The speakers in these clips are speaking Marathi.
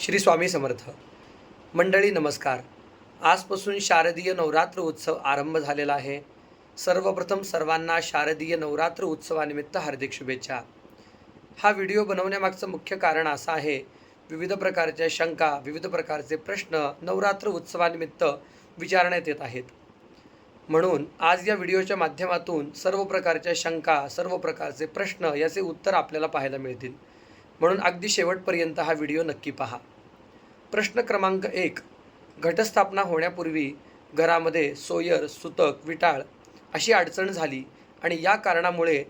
श्री स्वामी समर्थ. मंडळी नमस्कार. आजपासून शारदीय नवरात्र उत्सव आरंभ झालेला आहे. सर्वप्रथम सर्वांना शारदीय नवरात्र उत्सवानिमित्त हार्दिक शुभेच्छा. हा व्हिडिओ बनवण्यामागचं मुख्य कारण असं आहे विविध प्रकारच्या शंका विविध प्रकारचे प्रश्न नवरात्र उत्सवानिमित्त विचारण्यात येत आहेत. म्हणून आज या व्हिडिओच्या माध्यमातून सर्व प्रकारच्या शंका सर्व प्रकारचे प्रश्न याचे उत्तर आपल्याला पाहायला मिळतील. म्हणून अगदी शेवटपर्यंत हा व्हिडिओ नक्की पहा. प्रश्न क्रमांक एक. घटस्थापना होण्यापूर्वी घरामध्ये सोयर सुतक विटाळ अशी अडचण झाली आणि या कारणामुळे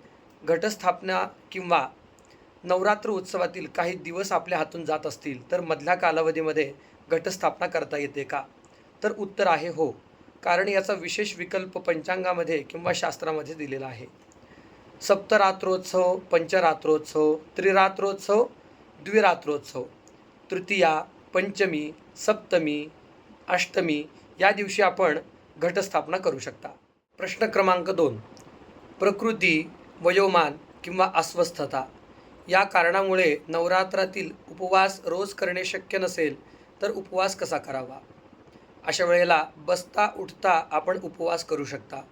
घटस्थापना किंवा नवरात्र उत्सवातील काही दिवस आपल्या हातून जात असतील तर मधल्या कालावधीमध्ये घटस्थापना करता येते का? तर उत्तर आहे हो कारण याचा विशेष विकल्प पंचांगामध्ये किंवा शास्त्रामध्ये दिलेला आहे. सप्तरात्रोत्सव पंचरात्रोत्सव त्रिरात्रोत्सव द्विरात्रोत्सव तृतीया पंचमी सप्तमी अष्टमी या दिवशी आपण घटस्थापना करू शकता. प्रश्न क्रमांक दोन. प्रकृती वयोमान किंवा अस्वस्थता. या कारणामुळे नवरात्रातील उपवास रोज करणे शक्य नसेल तर उपवास कसा करावा? अशा वेळेला बसता उठता आपण उपवास करू शकता.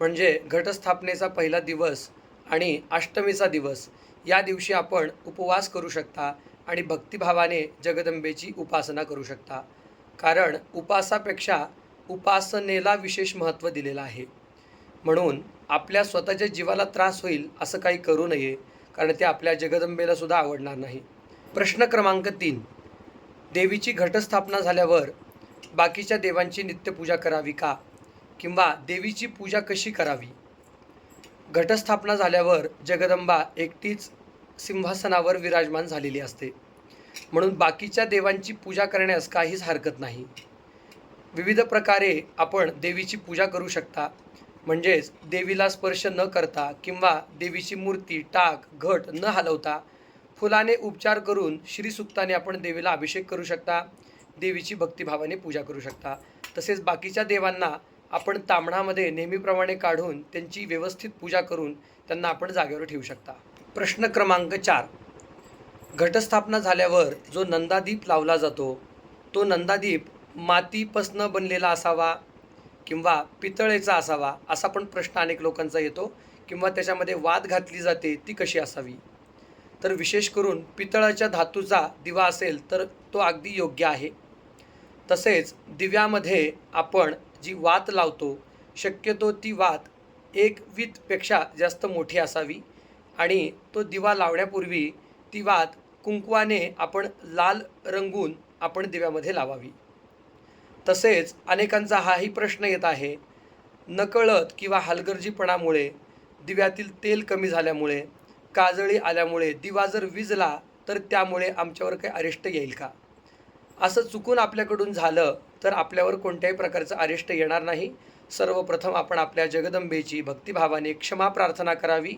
म्हणजे घटस्थापनेचा पहिला दिवस आणि अष्टमीचा दिवस या दिवशी आपण उपवास करू शकता आणि भक्तिभावाने जगदंबेची उपासना करू शकता. कारण उपासापेक्षा उपासनेला विशेष महत्त्व दिलेलं आहे. म्हणून आपल्या स्वतःच्या जीवाला त्रास होईल असं काही करू नये कारण ते आपल्या जगदंबेला सुद्धा आवडणार नाही. प्रश्न क्रमांक तीन. देवीची घटस्थापना झाल्यावर बाकीच्या देवांची नित्यपूजा करावी का? किंवा देवीची पूजा कशी करावी? घटस्थापना झाल्यावर जगदंबा एकटीच सिंहासनावर विराजमान झालेली असते. म्हणून बाकीच्या देवांची पूजा करण्यास काहीच हरकत नाही. विविध प्रकारे आपण देवीची पूजा करू शकता. म्हणजेच देवीला स्पर्श न करता किंवा देवीची मूर्ती टाक घट न हलवता फुलाने उपचार करून श्रीसुक्ताने आपण देवीला अभिषेक करू शकता. देवीची भक्तिभावाने पूजा करू शकता. तसेच बाकीच्या देवांना आपण तांबणामध्ये नेहमीप्रमाणे काढून त्यांची व्यवस्थित पूजा करून त्यांना आपण जागेवर ठेवू शकता. प्रश्न क्रमांक चार. घटस्थापना झाल्यावर जो नंदादीप लावला जातो तो नंदादीप मातीपासनं बनलेला असावा किंवा पितळेचा असावा असा पण प्रश्न अनेक लोकांचा येतो किंवा त्याच्यामध्ये वाद घातली जाते ती कशी असावी? तर विशेष करून पितळाच्या धातूचा दिवा असेल तर तो अगदी योग्य आहे. तसेच दिव्यामध्ये आपण जी वात लावतो शक्यतो ती वात एक वीतपेक्षा जास्त मोठी असावी. आणि तो दिवा लावण्यापूर्वी ती वात कुंकवाने आपण लाल रंगून आपण दिव्यामध्ये लावावी. तसेच अनेकांचा हाही प्रश्न येत आहे. नकळत किंवा हलगर्जीपणामुळे दिव्यातील तेल कमी झाल्यामुळे काजळी आल्यामुळे दिवा जर विजला तर त्यामुळे आमच्यावर काही अरिष्ट येईल का? असं चुकून आपल्याकडून झालं तर आपल्यावर कोणत्याही प्रकारचं अरिष्ट येणार नाही. सर्वप्रथम आपण आपल्या जगदंबेची भक्तिभावाने क्षमा प्रार्थना करावी.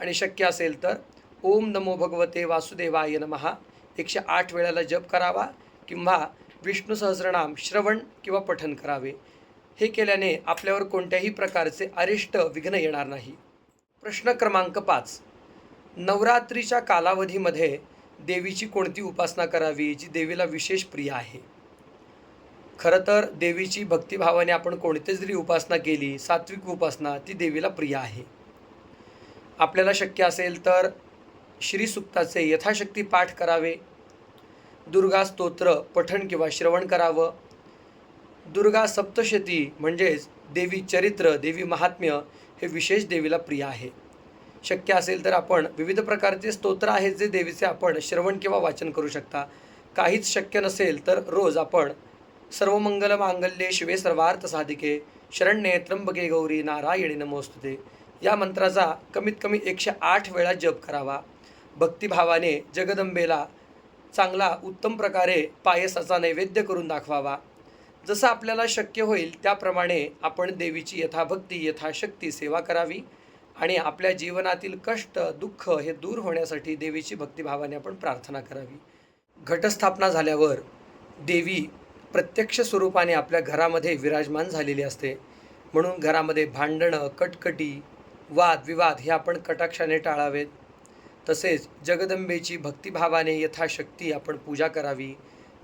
आणि शक्य असेल तर ओम नमो भगवते वासुदेवाय नमहा एकशे आठ वेळाला जप करावा किंवा विष्णू सहस्रनाम श्रवण किंवा पठन करावे. हे केल्याने आपल्यावर कोणत्याही प्रकारचे अरिष्ट विघ्न येणार नाही. प्रश्न क्रमांक पाच. नवरात्रीच्या कालावधीमध्ये देवीची कोणती उपासना करावी जी देवीला विशेष प्रिय आहे? खरं तर देवीची भक्तिभावाने आपण कोणती जरी उपासना केली सात्विक उपासना ती देवीला प्रिय आहे. आपल्याला शक्य असेल तर श्रीसुक्ताचे यथाशक्ती पाठ करावे. दुर्गा स्तोत्र पठण किंवा श्रवण करावं. दुर्गा सप्तशती म्हणजेच देवी चरित्र देवी महात्म्य हे विशेष देवीला प्रिय आहे. शक्य असेल तर आपण विविध प्रकारचे स्तोत्र आहेत जे देवीचे आपण श्रवण किंवा वाचन करू शकता. काहीच शक्य नसेल तर रोज आपण सर्वमंगल मांगल्ये शिवे सर्वार्थ साधिके. शरण्ये त्र्यंबके गौरी नारायणी नमोस्तुते. या मंत्राचा कमीत कमी एकशे आठ वेळा जप करावा. भक्तिभावाने जगदंबेला चांगला उत्तम प्रकारे पायसाचा नैवेद्य करून दाखवावा. जसं आपल्याला शक्य होईल त्याप्रमाणे आपण देवीची यथाभक्ती यथाशक्ती सेवा करावी आणि आपल्या जीवनातील कष्ट दुःख हे दूर होण्यासाठी देवीची भक्तिभावाने आपण प्रार्थना करावी. घटस्थापना झाल्यावर देवी प्रत्यक्ष स्वरूपाने आपल्या घरामध्ये विराजमान झालेली असते. म्हणून घरामध्ये भांडणं कटकटी वादविवाद हे आपण कटाक्षाने टाळावेत. तसेच जगदंबेची भक्तिभावाने यथाशक्ती आपण पूजा करावी.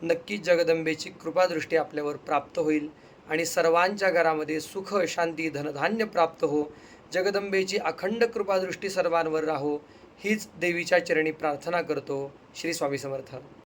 नक्कीच जगदंबेची कृपादृष्टी आपल्यावर प्राप्त होईल आणि सर्वांच्या घरामध्ये सुख शांती धनधान्य प्राप्त हो. जगदंबेची अखंड कृपादृष्टी सर्वांवर राहो. हीच देवीच्या चरणी प्रार्थना करतो. श्री स्वामी समर्थ.